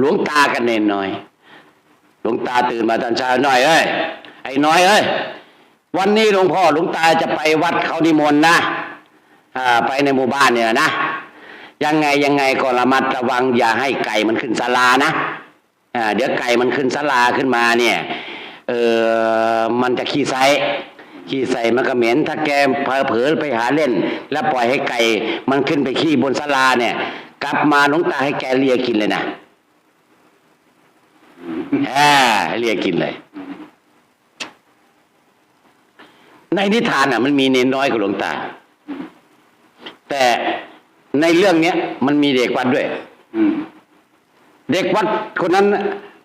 หลวงตากันเนนน้อย หลวงตาตื่นมาตอนเช้าหน่อยเอ้ยไอ้น้อยเอ้ยวันนี้หลวงพ่อหลวงตาจะไปวัดเขานิมนต์นะอ่าไปในหมู่บ้านเนี่ยนะยังไงยังไงก็ระมัดระวังอย่าให้ไก่มันขึ้นศาลานะอ่าเดี๋ยวไก่มันขึ้นศาลาขึ้นมาเนี่ยเออมันจะขี้ไซขี้ใส่มันก็เหม็นถ้าแกเผลอเผลอไปหาเล่น แล้วปล่อยให้ไก่ มันขึ้นไปขี้บนศาลาเนี่ย กลับมาหลวงตาให้แกเลียกินเลยนะ อ่าให้เลียกกินเลย ในนิทานอะ มันมีเนนน้อยกับหลวงตา แต่ในเรื่องเนี้ย มันมีเด็กวัดด้วยเด็กวัดคนนั้น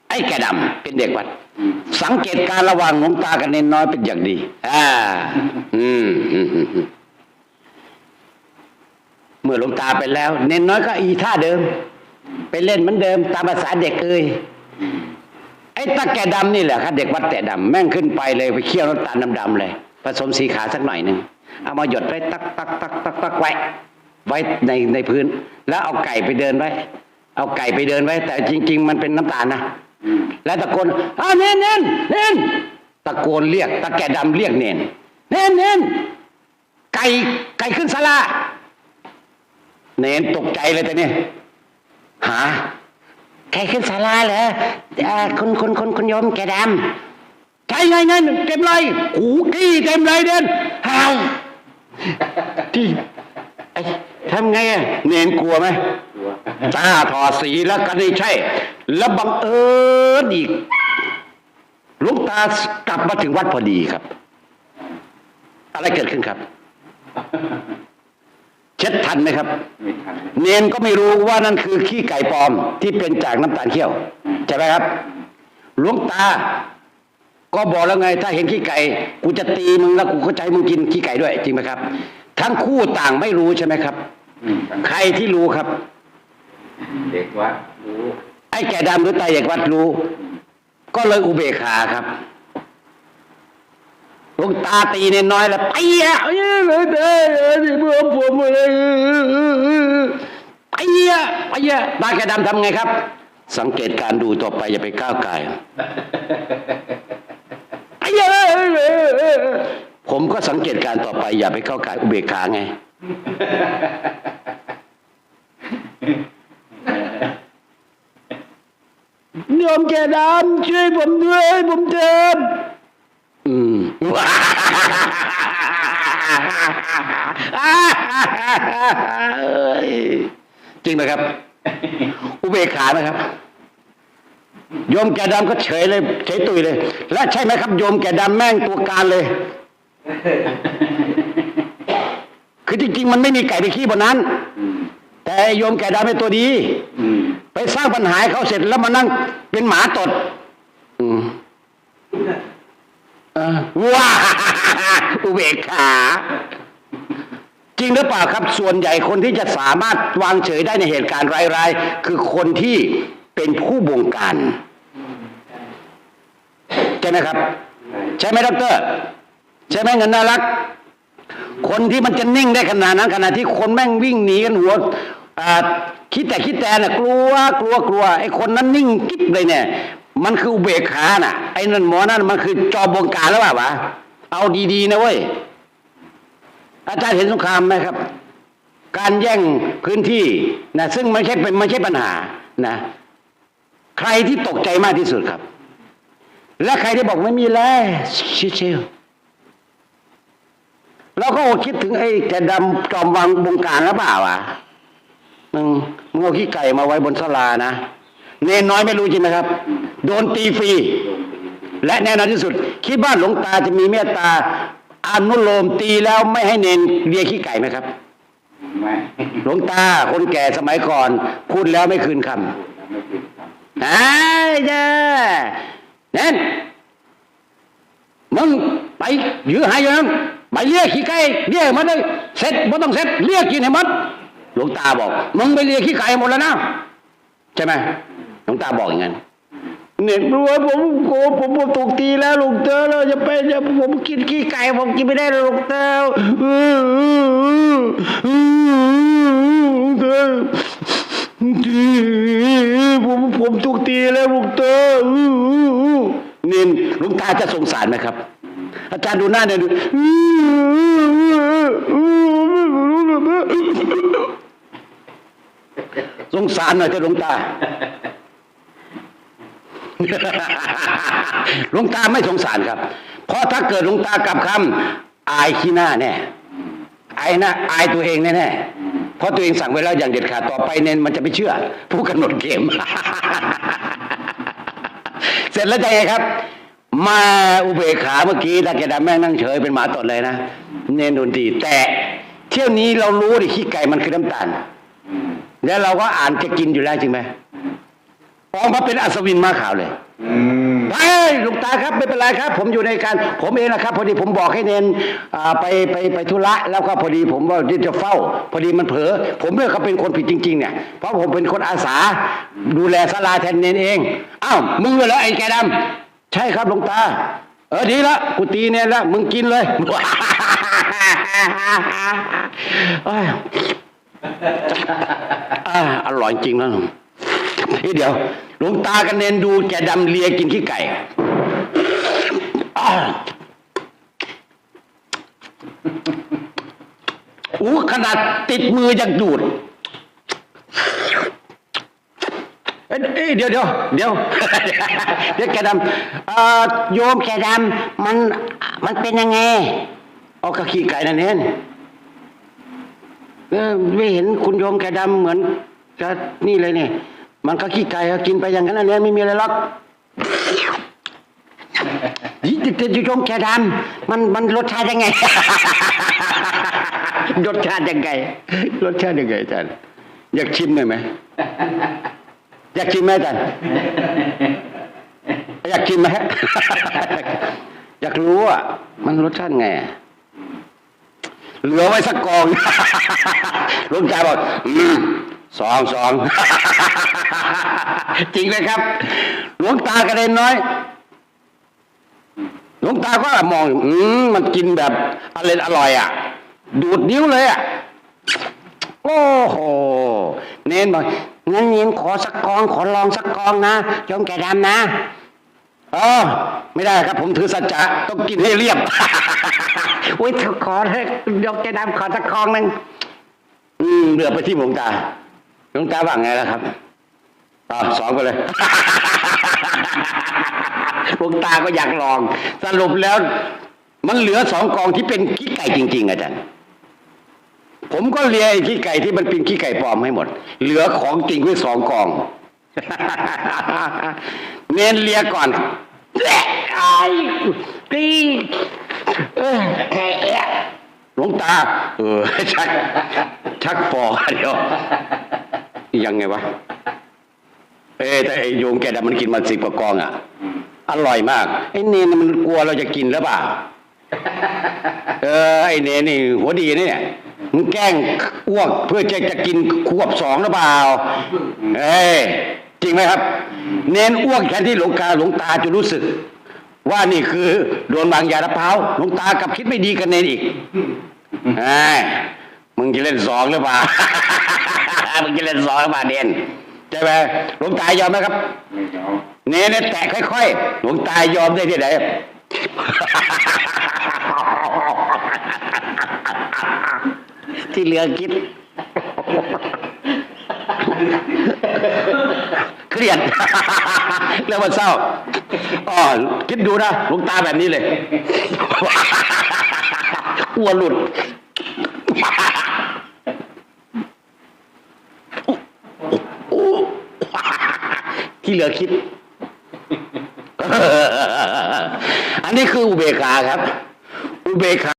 ไอ้แกดำเป็นเด็กวัด สังเกตการระหว่างหลวงตากับเนนน้อยเป็นอย่างดี อ่า อืมอืมอืมเมื่อลงตาไปแล้ว เน้นน้อยก็อีท่าเดิม ไปเล่นเหมือนเดิม ตามภาษาเด็กเอ้ย ตาแกดำนี่แหละครับเด็กวัดแต่ดำแม่งขึ้นไปเลยไปเคี่ยวน้ำตาลดำๆเลย ผสมสีขาสักหน่อยหนึ่งเอามาหยดไว้ตักตักตักตักตักไว้ไว้ในในพื้น แล้วเอาไก่ไปเดินไว้ เอาไก่ไปเดินไว้ แต่จริง ๆ มันเป็นน้ำตาลนะแล้วตะโกนอ้าวเน้นเน้นเน้นตะโกนเรียก ตะแก่ดำเรียกเน้นเน้นเน้นไก่ไก่ขึ้นศาลาเน้นตกใจเลยแต่เนี่ยหา ไก่ขึ้นศาลาเหรออ่าคุณคุณคุณคุณโยมแกดำใช่ไงไงเต็มเลยกูกี้เต็มเลยเด่นหายที่ไอ้ทำไงอะเน้นกลัวไหมตัวตาถอดสีแล้วก็นี่ใช่ แล้วบังเอิญอีกหลุงตากลับมาถึงวัดพอดีครับ อะไรเกิดขึ้นครับ เช็ดทันไหมครับ ไม่ทันเนนก็ไม่รู้ว่านั่นคือขี้ไก่ปลอมที่เป็นจากน้ำตาลเคี่ยวใช่ไหมครับหลวงตา ก็บอกแล้วไง ถ้าเห็นขี้ไก่กูจะตีมึงแล้วกูก็ใจมึงกินขี้ไก่ด้วย จริงไหมครับ ทั้งคู่ต่างไม่รู้ใช่ไหมครับอืมใครที่รู้ครับ เด็กวัดรู้ไอ้แก่ดำหรือตาอยากวัดรู้ ก็เลยอุเบกขาครับหล วงตาตีเนนน้อยแล้วไปอะเอ้เลยนี่เมื่อผมเลยไปอะไปอะตาแกดำทำไงครับ สังเกตการดูต่อไปอย่าไปก้าวไก่ไปอ้เหี้ยผมก็สังเกตการต่อไปอย่าไปก้าวไก่อุเบกขาไงโยมแกดำช่วยผมด้วยผมเจ็บอืม จริงไหมครับ อุเบกขาไหมครับโยมแกดำก็เฉยเลยเฉยตุยเลย และใช่ไหมครับโยมแกดำแม่งตัวการเลย คือจริง ๆ มันไม่มีไก่ไปขี้บนนั้นอืมแต่โยมแกดำเป็นตัวดีอืมไปสร้างปัญหาให้เขาเสร็จแล้วมานั่งเป็นหมาตด อืมเออ ว้าอุเบกขา จริงหรือเปล่าครับ ส่วนใหญ่คนที่จะสามารถวางเฉยได้ในเหตุการณ์ร้ายๆ คือคนที่เป็นผู้บงการใช่ไหมครับ ใช่ไหมดรใช่ไหมเงินน่ารัก คนที่มันจะนิ่งได้ขนาดนั้นขณะที่คนแม่งวิ่งหนีกันหัวคิดแต่คิดแต่น่ะกลัวกลัวกลัวไอ้คนนั้นนิ่งกิ๊บเลยเนี่ย มันคืออุเบกขาน่ะ ไอ้นั่นหมอนั่นมันคือจอบงการแล้วเปล่าวะเอาดีๆนะเว้ยอาจารย์เห็นสงครามไหมครับ การแย่งพื้นที่นะซึ่งไม่ใช่เป็นไม่ใช่ปัญหานะ ใครที่ตกใจมากที่สุดครับ และใครที่บอกไม่มีแล้วชิวๆเราก็คิดถึงไอ้แกดำจอมวังบงการหรือเปล่าวะมึงมึงเอาขี้ไก่มาไว้บนศาลานะ เนนน้อยไม่รู้จริงไหมครับ โดนตีฟรี และแน่นอนที่สุด คิดว่าหลวงตาจะมีเมตตาอนุโลมตีแล้วไม่ให้เนนเลียขี้ไก่ไหมครับไม่หลวงตาคนแก่สมัยก่อน พูดแล้วไม่คืนคำไม่ผิดครับไอ้เจ้าเน้นมึงไปยื้อหายอยู่นั้นไปเรียกขี้ไก่เรียกมันเลยเสร็จบ่ต้องเสร็จเรียกกินให้หมดหลวงตาบอก มึงไปเรียกขี้ไก่หมดแล้วนะใช่ไหม หลวงตาบอกอย่างนั้นเนี่ยรู้ว่าผมโกผมผมถูกตีแล้วลวงเตาแล้วจะไปจะผมกินขี้ไก่ผมกินไม่ได้หรอกหลวงเตาอื้ออื้ออื้อลวงเตาผมผมถูกตีแล้วลุงตาเน้นลุงตาจะสงสารไหมครับ อาจารย์ดูหน้าเนี่ยดูสงสารหน่อยเถอะลวงตา หลวงตาไม่สงสารครับ เพราะถ้าเกิดหลวงตากลับคำอายขี้หน้าแน่อายน้าอายตัวเองแน่ๆเพราะตัวเองสั่งไว้แล้วอย่างเด็ดขาดต่อไปเน้นมันจะไม่เชื่อ ผู้กำหนดเกม เสร็จแล้วจะไงครับ มาอุเบกขาเมื่อกี้ตาแกดำแม่งนั่งเฉยเป็นหมาตดเลยนะเน้นดนตรีแต่เที่ยวนี้เรารู้ดิขี้ไก่มันคือน้ำตาลแล้วเราก็อ่านจะกินอยู่แล้วจริงไหม ออกมาเป็นอัศวินมาขาวเลยอืมไปลูกตาครับไม่เป็นไรครับ ผมอยู่ในการ ผมเองนะครับ พอดีผมบอกให้เนนอ่าไปไปไปธุระแล้วก็พอดีผมว่าที่จะเฝ้า พอดีมันเผลอผมเลือกเขาเป็นคนผิดจริง ๆ เนี่ยเพราะผมเป็นคนอาสา ดูแลศาลาแทนเนนเองอ้าวมึงเหรอไอ้แกดำใช่ครับหลวงตา เออดีละกูตีเนนละมึงกินเลย เอ้ยอ่าอร่อยจริงนะนี่เดี๋ยว หลวงตากันเนนดูแกดำเลียกินขี้ไก่ อู้ขนาดติดมือยังดูด เอ้ยเดี๋ยวเดี๋ยวเดี๋ยวเดี๋ยวแกดำเอ่อโยมแกดำมันมันเป็นยังไง เอากระขี้ไก่นั่นเองไม่เห็นคุณโยมแกดำเหมือนจะนี่เลยเนี่ย มันก็ขี้ไก่ก็กินไปอย่างนั้นนั่นเองไม่มีอะไรหรอกยี่ติดโยมแกดำมันมันรสชาติยังไง รสชาติยังไง รสชาติยังไงอาจารย์อยากชิมหน่อยไหมอยากชิมไหมอาจารย์อยากชิมไหมอยากรู้อะมันรสชาติไงอะเหลือไว้สักกองหลุงจ่าบอกอืม สองสองจริงเลยครับ หลวงตากระเด็นน้อย หลวงตาก็มอง อืมมันกินแบบอร่อยอร่อยอะ ดูดนิ้วเลยอะ โอ้โห เน้นบอกงั้นเน้นขอสักกอง ขอลองสักกองนะโยมแกดำนะเออไม่ได้ครับ ผมถือสัจจะต้องกินให้เรียบอุ้ยขอเถอะยมแกดำขอสักกองหนึ่งอืมเหลือไปที่หลวงตา ลวงตาว่าไงล่ะครับอ่าสองไปเลยลวงตาก็อยากลอง สรุปแล้ว มันเหลือสองกองที่เป็นขี้ไก่จริง ๆ อาจารย์ผมก็เลียไอ้ขี้ไก่ที่มันเป็นขี้ไก่ปลอมให้หมด เหลือของจริงไว้สองกอง เน้นเลียก่อนไอ้กีเอ้ยหลวงตา เออชักชักปอเดี๋ยว ยังไงวะ เอ้แต่ไอ้โยมแกดำมันกินมาสิบกว่ากองอะอืมอร่อยมาก ไอ้เนนมันกลัวเราจะกินหรือเปล่า เออ ไอ้เนนนี่ หัวดีนะเนี่ยมึงแกล้งอ้วกเพื่อจะจะกินขวบสองหรือเปล่า เอ้ยจริงไหมครับ เนนอ้วกแทนที่หลวงตาหลวงตาจะรู้สึก ว่านี่คือโดนบางยาละเพ้าหลวงตากลับคิดไม่ดีกันเนนอีกไอ้ย มึงจะเล่นสองหรือเปล่า มึงจะเล่นสองหรือเปล่าเนนใช่ไหมหลวงตายอมไหมครับไม่เอาเนเนี่ยแตะค่อยๆ หลวงตายยอมได้ที่ไหนที่เหลือคิดเครียดแล้วมันเศร้าอ๋อคิดดูนะหลวงตาแบบนี้เลยอ้วนหลุด ที่เหลือคิด อันนี้คืออุเบกขาครับ อุเบกขา